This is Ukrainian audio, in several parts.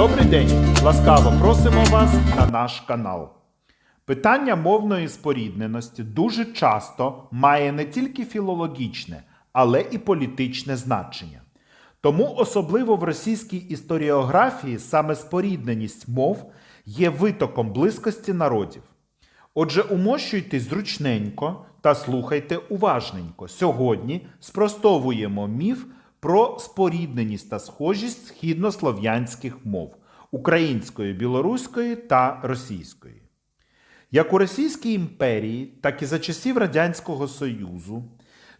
Добрий день! Ласкаво просимо вас на наш канал. Питання мовної спорідненості дуже часто має не тільки філологічне, але і політичне значення. Тому особливо в російській історіографії саме спорідненість мов є витоком близькості народів. Отже, умощуйтесь зручненько та слухайте уважненько. Сьогодні спростовуємо міф про спорідненість та схожість східнослов'янських мов української, білоруської та російської. Як у Російській імперії, так і за часів Радянського Союзу,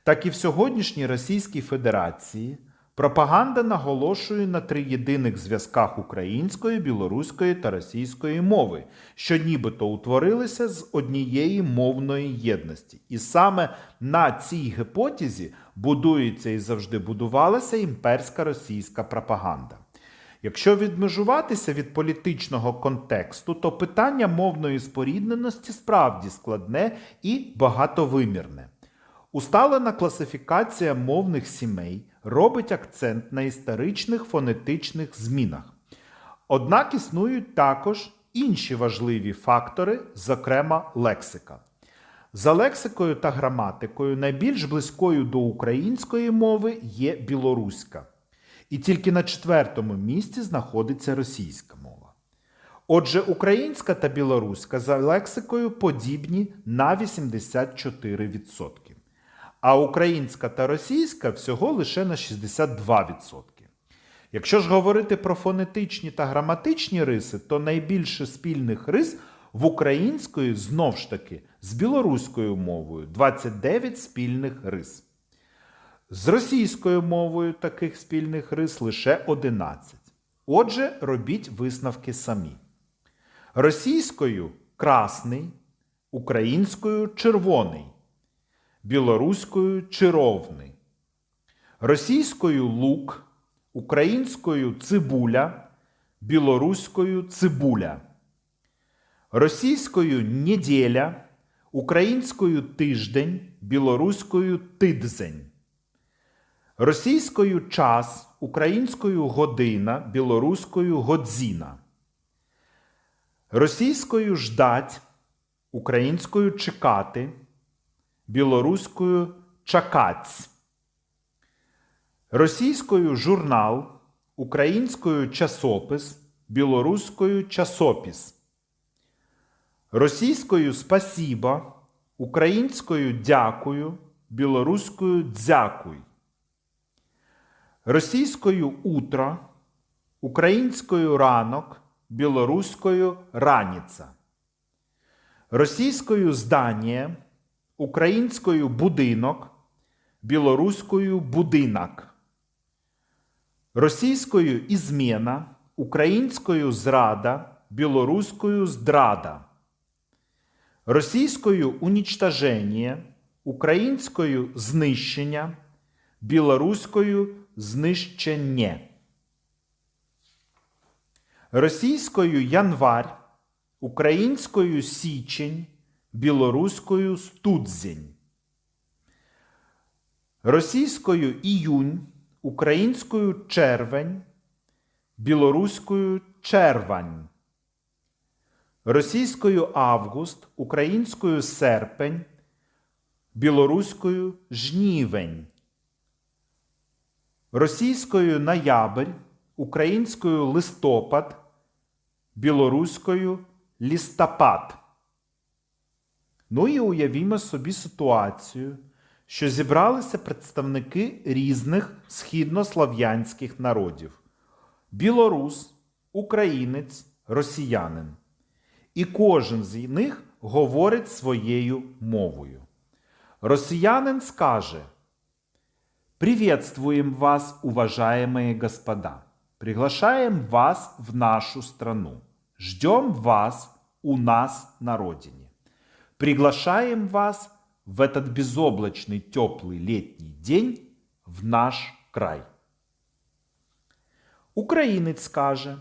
так і в сьогоднішній Російській Федерації пропаганда наголошує на триєдиних зв'язках української, білоруської та російської мови, що нібито утворилися з однієї мовної єдності. І саме на цій гіпотезі будується і завжди будувалася імперська російська пропаганда. Якщо відмежуватися від політичного контексту, то питання мовної спорідненості справді складне і багатовимірне. Усталена класифікація мовних сімей робить акцент на історичних фонетичних змінах. Однак існують також інші важливі фактори, зокрема лексика. За лексикою та граматикою найбільш близькою до української мови є білоруська. І тільки на четвертому місці знаходиться російська мова. Отже, українська та білоруська за лексикою подібні на 84%, а українська та російська всього лише на 62%. Якщо ж говорити про фонетичні та граматичні риси, то найбільше спільних рис в української знов ж таки з білоруською мовою 29 спільних рис. З російською мовою таких спільних рис лише 11. Отже, робіть висновки самі. Російською красний, українською червоний, білоруською чировний, російською лук, українською цибуля, білоруською цибуля, російською неділя, українською тиждень, білоруською тидзень. Російською час, українською година, білоруською годзіна. Російською ждать, українською чекати, білоруською чакаць. Російською журнал, українською часопис, білоруською часопіс. Російською спасіба, українською дякую, білоруською дзякуй російською утро, українською ранок, білоруською раніця, російською здання, українською будинок, білоруською будинок, російською ізмена, українською зрада, білоруською здрада, російською унічтаження, українською знищення, білоруською знищення. Російською январь, українською січень, білоруською студзень. Російською іюнь, українською червень, білоруською червань. Російською август, українською серпень, білоруською жнівень російською ноябрь, українською листопад, білоруською лістопад. Ну і уявімо собі ситуацію, що зібралися представники різних східнослов'янських народів: білорус, українець, росіянин. І кожен з них говорить своєю мовою. Росіянин скаже. Приветствуем вас, уважаемые господа. Приглашаем вас в нашу страну. Ждем вас у нас на родине. Приглашаем вас в этот безоблачный теплый летний день в наш край. Українець каже: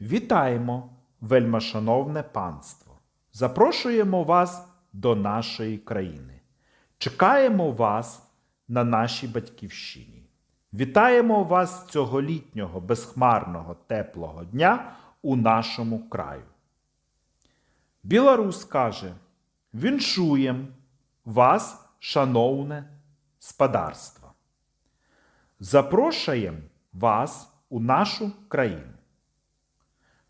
Вітаємо, вельмашановне панство! Запрошуємо вас до нашої країни. Чекаємо вас на нашій батьківщині. Вітаємо вас цього літнього безхмарного теплого дня у нашому краю. Білорус каже: Віншуєм вас, шановне спадарство. Запрошуємо вас у нашу країну.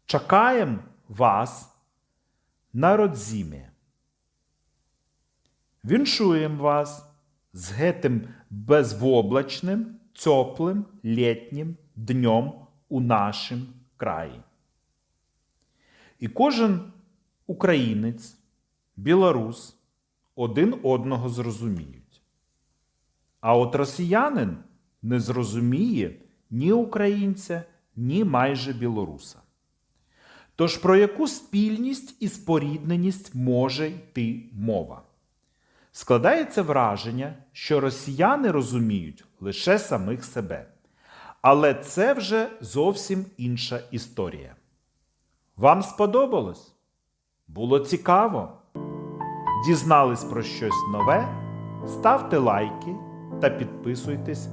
Чекаємо вас на родзімі. Віншуємо вас з гетим безвоблачним, теплим літнім днем у нашому краї. І кожен українець, білорус один одного зрозуміють. А от росіянин не зрозуміє ні українця, ні майже білоруса. Тож про яку спільність і спорідненість може йти мова? Складається враження, що росіяни розуміють лише самих себе. Але це вже зовсім інша історія. Вам сподобалось? Було цікаво? Дізнались про щось нове? Ставте лайки та підписуйтесь